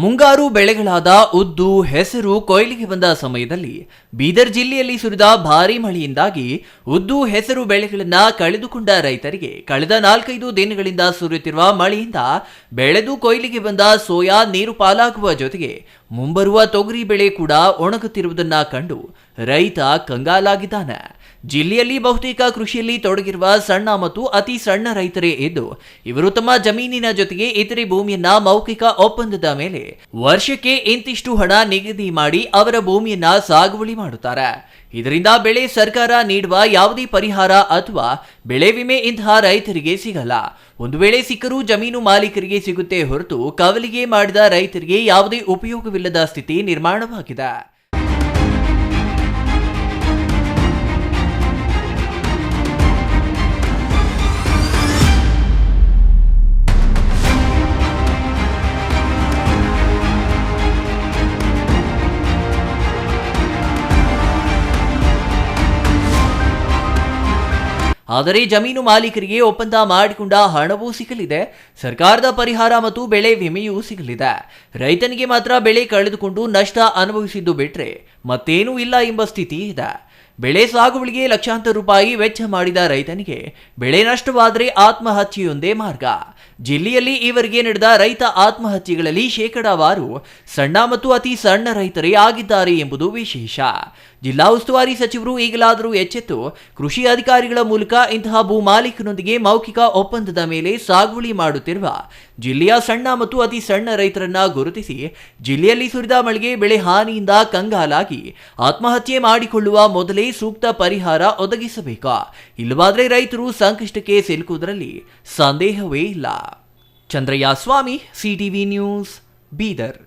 ಮುಂಗಾರು ಬೆಳೆಗಳಾದ ಉದ್ದು, ಹೆಸರು, ಕೊಯ್ಲಿಗೆ ಬಂದ ಸಮಯದಲ್ಲಿ ಬೀದರ್ ಜಿಲ್ಲೆಯಲ್ಲಿ ಸುರಿದ ಭಾರೀ ಮಳೆಯಿಂದಾಗಿ ಉದ್ದು, ಹೆಸರು ಬೆಳೆಗಳನ್ನ ಕಳೆದುಕೊಂಡ ರೈತರಿಗೆ ಕಳೆದ ನಾಲ್ಕೈದು ದಿನಗಳಿಂದ ಸುರಿಯುತ್ತಿರುವ ಮಳೆಯಿಂದ ಬೆಳೆದು ಕೊಯ್ಲಿಗೆ ಬಂದ ಸೋಯಾ ನೀರು ಪಾಲಾಗುವ ಜೊತೆಗೆ ಮುಂಬರುವ ತೊಗರಿ ಬೆಳೆ ಕೂಡ ಒಣಗುತ್ತಿರುವುದನ್ನ ಕಂಡು ರೈತ ಕಂಗಾಲಾಗಿದ್ದಾನೆ. ಜಿಲ್ಲೆಯಲ್ಲಿ ಬಹುತೇಕ ಕೃಷಿಯಲ್ಲಿ ತೊಡಗಿರುವ ಸಣ್ಣ ಮತ್ತು ಅತಿ ಸಣ್ಣ ರೈತರೇ ಇದ್ದು ಇವರು ತಮ್ಮ ಜಮೀನಿನ ಜೊತೆಗೆ ಇತರೆ ಭೂಮಿಯನ್ನ ಮೌಖಿಕ ಒಪ್ಪಂದದ ಮೇಲೆ ವರ್ಷಕ್ಕೆ ಇಂತಿಷ್ಟು ಹಣ ನಿಗದಿ ಮಾಡಿ ಅವರ ಭೂಮಿಯನ್ನ ಸಾಗುವಳಿ ಮಾಡುತ್ತಾರೆ. ಇದರಿಂದ ಬೆಳೆ ಸರ್ಕಾರ ನೀಡುವ ಯಾವುದೇ ಪರಿಹಾರ ಅಥವಾ ಬೆಳೆ ವಿಮೆ ಇಂತಹ ರೈತರಿಗೆ ಸಿಗಲ್ಲ. ಒಂದು ವೇಳೆ ಸಿಕ್ಕರೂ ಜಮೀನು ಮಾಲೀಕರಿಗೆ ಸಿಗುತ್ತೆ ಹೊರತು ಕವಲಿಗೆ ಮಾಡಿದ ರೈತರಿಗೆ ಯಾವುದೇ ಉಪಯೋಗವಿಲ್ಲದ ಸ್ಥಿತಿ ನಿರ್ಮಾಣವಾಗಿದೆ. ಆದರೆ ಜಮೀನು ಮಾಲೀಕರಿಗೆ ಒಪ್ಪಂದ ಮಾಡಿಕೊಂಡ ಹಣವೂ ಸಿಗಲಿದೆ. ಸರ್ಕಾರದ ಪರಿಹಾರ ಮತ್ತು ಬೆಳೆ ವಿಮೆಯೂ ಸಿಗಲಿದೆ. ರೈತನಿಗೆ ಮಾತ್ರ ಬೆಳೆ ಕಳೆದುಕೊಂಡು ನಷ್ಟ ಅನುಭವಿಸಿದ್ದು ಬಿಟ್ರೆ ಮತ್ತೇನೂ ಇಲ್ಲ ಎಂಬ ಸ್ಥಿತಿ ಇದೆ. ಬೆಳೆ ಸಾಗುವಳಿಗೆ ಲಕ್ಷಾಂತರ ರೂಪಾಯಿ ವೆಚ್ಚ ಮಾಡಿದ ರೈತನಿಗೆ ಬೆಳೆ ನಷ್ಟವಾದರೆ ಆತ್ಮಹತ್ಯೆಯೊಂದೇ ಮಾರ್ಗ. ಜಿಲ್ಲೆಯಲ್ಲಿ ಈವರೆಗೆ ನಡೆದ ರೈತ ಆತ್ಮಹತ್ಯೆಗಳಲ್ಲಿ ಶೇಕಡಾವಾರು ಸಣ್ಣ ಮತ್ತು ಅತಿ ಸಣ್ಣ ರೈತರೇ ಆಗಿದ್ದಾರೆ ಎಂಬುದು ವಿಶೇಷ. ಜಿಲ್ಲಾ ಉಸ್ತುವಾರಿ ಸಚಿವರು ಈಗಲಾದರೂ ಎಚ್ಚೆತ್ತು. ಕೃಷಿ ಅಧಿಕಾರಿಗಳ ಮೂಲಕ ಇಂತಹ ಭೂ ಮಾಲೀಕನೊಂದಿಗೆ ಮೌಖಿಕ ಒಪ್ಪಂದದ ಮೇಲೆ ಸಾಗುವಳಿ ಮಾಡುತ್ತಿರುವ ಜಿಲ್ಲೆಯ ಸಣ್ಣ ಮತ್ತು ಅತಿ ಸಣ್ಣ ರೈತರನ್ನ ಗುರುತಿಸಿ ಜಿಲ್ಲೆಯಲ್ಲಿ ಸುರಿದ ಮಳೆಗೆ ಬೆಳೆ ಹಾನಿಯಿಂದ ಕಂಗಾಲಾಗಿ ಆತ್ಮಹತ್ಯೆ ಮಾಡಿಕೊಳ್ಳುವ ಮೊದಲೇ ಸೂಕ್ತ ಪರಿಹಾರ ಒದಗಿಸಬೇಕಾ. ಇಲ್ಲವಾದರೆ ರೈತರು ಸಂಕಷ್ಟಕ್ಕೆ ಸಿಲುಕುವುದರಲ್ಲಿ ಸಂದೇಹವೇ ಇಲ್ಲ. Chandraiah Swamy C T V news Bidar